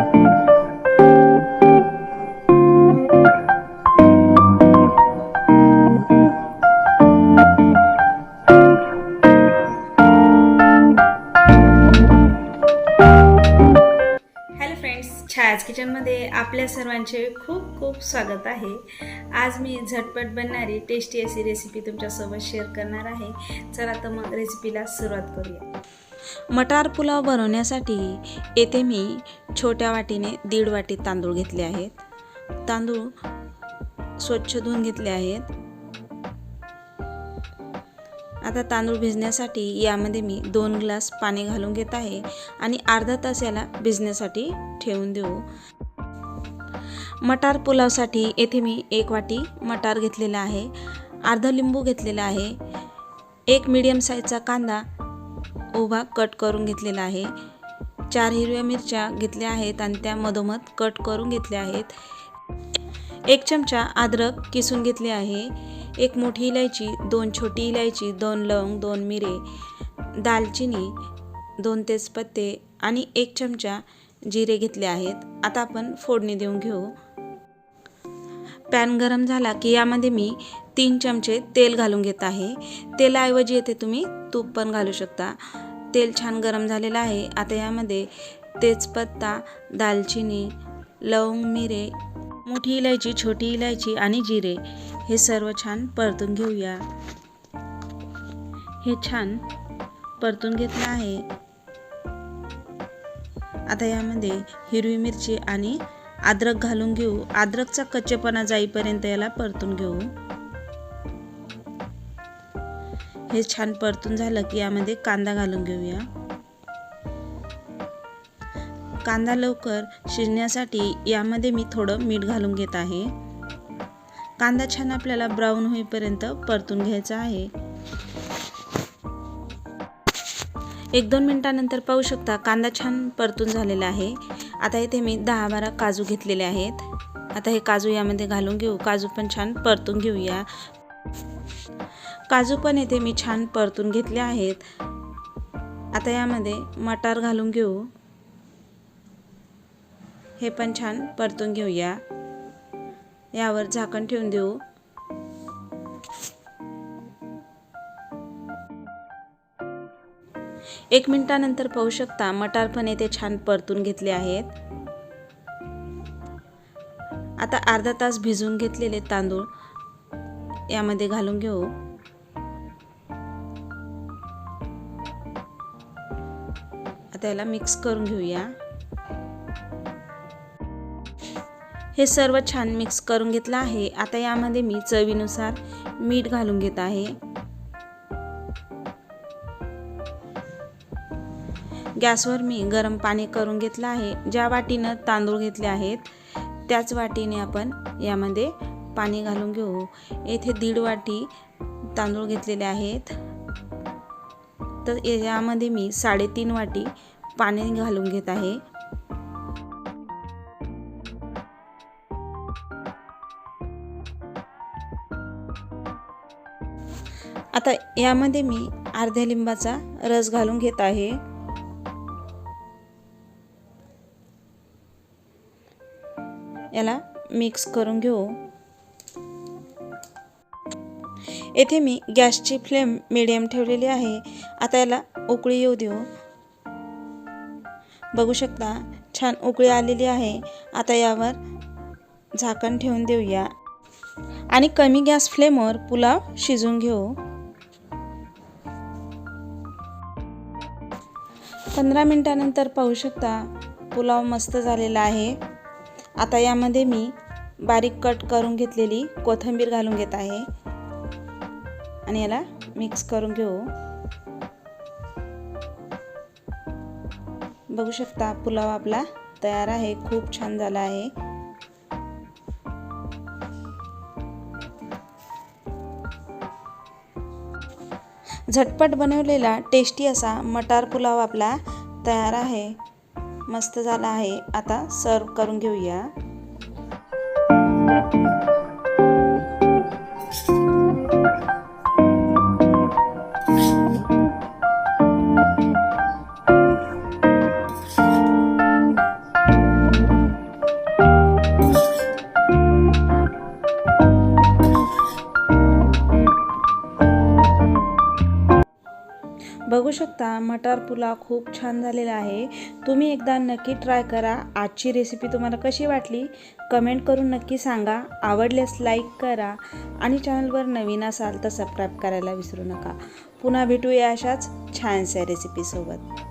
Hello friends छायाज किचनमध्ये आपल्या सर्वांचे खूप खूप स्वागत आहे. आज मी झटपट बनणारी टेस्टी अशी रेसिपी तुमच्यासोबत शेअर करणार आहे. चला तर मग रेसिपीला सुरुवात करूया. मटार पुलाव बनवण्यासाठी येथे मी छोट्या वाटीने दीड वाटी तांदूळ घेतले आहेत. तांदूळ स्वच्छ धुवून घेतले आहेत. आता तांदूळ भिजण्यासाठी यामध्ये मी दोन ग्लास पाणी घालून घेत आहे आणि अर्धा तास याला भिजण्यासाठी ठेवून देऊ. मटार पुलावसाठी येथे मी एक वाटी मटार घेतलेला आहे. अर्धा लिंबू घेतलेला आहे. एक मीडियम साईजचा कांदा उभा कट करून घेतलेला आहे. चार हिरव्या मिरच्या घेतल्या आहेत आणि त्या मधोमध कट करून घेतल्या आहेत. एक चमचा अद्रक किसून घेतले आहे. एक मोठी इलायची दोन छोटी इलायची दोन लवंग दोन मिरे दालचिनी दोन तेजपत्ते आणि एक चमचा जिरे घेतले आहेत. आता आपण फोडणी देऊन घेऊ. पॅन गरम झाला की यामध्ये मी तीन चमचे तेल घालून घेत आहे. तेलाऐवजी येथे तुम्ही तूप पण घालू शकता. तेल छान गरम झालेलं आहे. आता यामध्ये तेजपत्ता दालचिनी लवंग मिरे मोठी इलायची छोटी इलायची आणि जिरे हे सर्व छान परतून घेऊया. हे छान परतून घेतलं आहे. आता यामध्ये हिरवी मिरची आणि अद्रक घालून घेऊ. अद्रकचा कच्चेपणा जाईपर्यंत याला परतून घेऊ. हे छान परतून झालं की यामध्ये कांदा घालून घेऊया. कांदा लवकर शिजण्यासाठी यामध्ये मी थोडं मीठ घालून घेत आहे. कांदा छान आपल्याला ब्राऊन होईपर्यंत परतून घ्यायचा आहे. एक दोन मिनटानंतर पाहू शकता कांदा छान परतून झालेला आहे. आता इथे मी दहा बारा काजू घेतलेले आहेत. आता हे काजू यामध्ये घालून घेऊ. काजू पण छान परतून घेऊया. काजू पण इथे मी छान परतून घेतले आहेत. आता यामध्ये मटार घालून घेऊ. हे पण छान परतून घेऊया. यावर झाकण ठेवून देऊ. एक मिनिटानंतर पाहू शकता मटार पण येथे छान परतून घेतले आहेत. आता अर्धा तास भिजवून घेतलेले तांदूळ यामध्ये घालून घेऊ. आता याला मिक्स करून घेऊया. हे सर्व छान मिक्स करून घेतलं आहे. आता यामध्ये मी चवीनुसार मीठ घालून घेत आहे. गॅसवर मी गरम पाणी करून घेतलं आहे. ज्या वाटीनं तांदूळ घेतले आहेत त्याच वाटीने आपण यामध्ये पाणी घालून घेऊ. येथे दीड वाटी तांदूळ घेतलेले आहेत. तर यामध्ये मी साडेतीन वाटी पाणी घालून घेत आहे. आता यामध्ये मी अर्ध्या लिंबाचा रस घालून घेत आहे. याला मिक्स करून घेऊ. येथे मी गॅसची फ्लेम मिडियम ठेवलेली आहे. आता याला उकळी येऊ देऊ. बघू शकता छान उकळी आलेली आहे. आता यावर झाकण ठेवून देऊया. आणि कमी गॅस फ्लेमवर पुलाव शिजून घेऊ. पंधरा मिनटानंतर पाहू शकता पुलाव मस्त झालेला आहे. आता यामध्ये मी बारीक कट करून घेतलेली कोथिंबीर घालून घेत आहे. आणि याला मिक्स करून घेऊ. बघू शकता पुलाव आपला तयार आहे खूप छान झाला आहे. झटपट बनवलेला टेस्टी असा मटार पुलाव आपला तयार आहे. मस्त झाला आहे. आता सर्व करून घेऊया. बघू शकता मटार पुलाव खूप छान झालेला आहे. तुम्ही एकदा नक्की ट्राय करा. आजची रेसिपी तुम्हाला कशी वाटली कमेंट करून नक्की सांगा. आवडल्यास लाईक करा आणि चॅनलवर नवीन असाल तर सबस्क्राईब करायला विसरू नका. पुन्हा भेटूया अशाच छानशा रेसिपीसोबत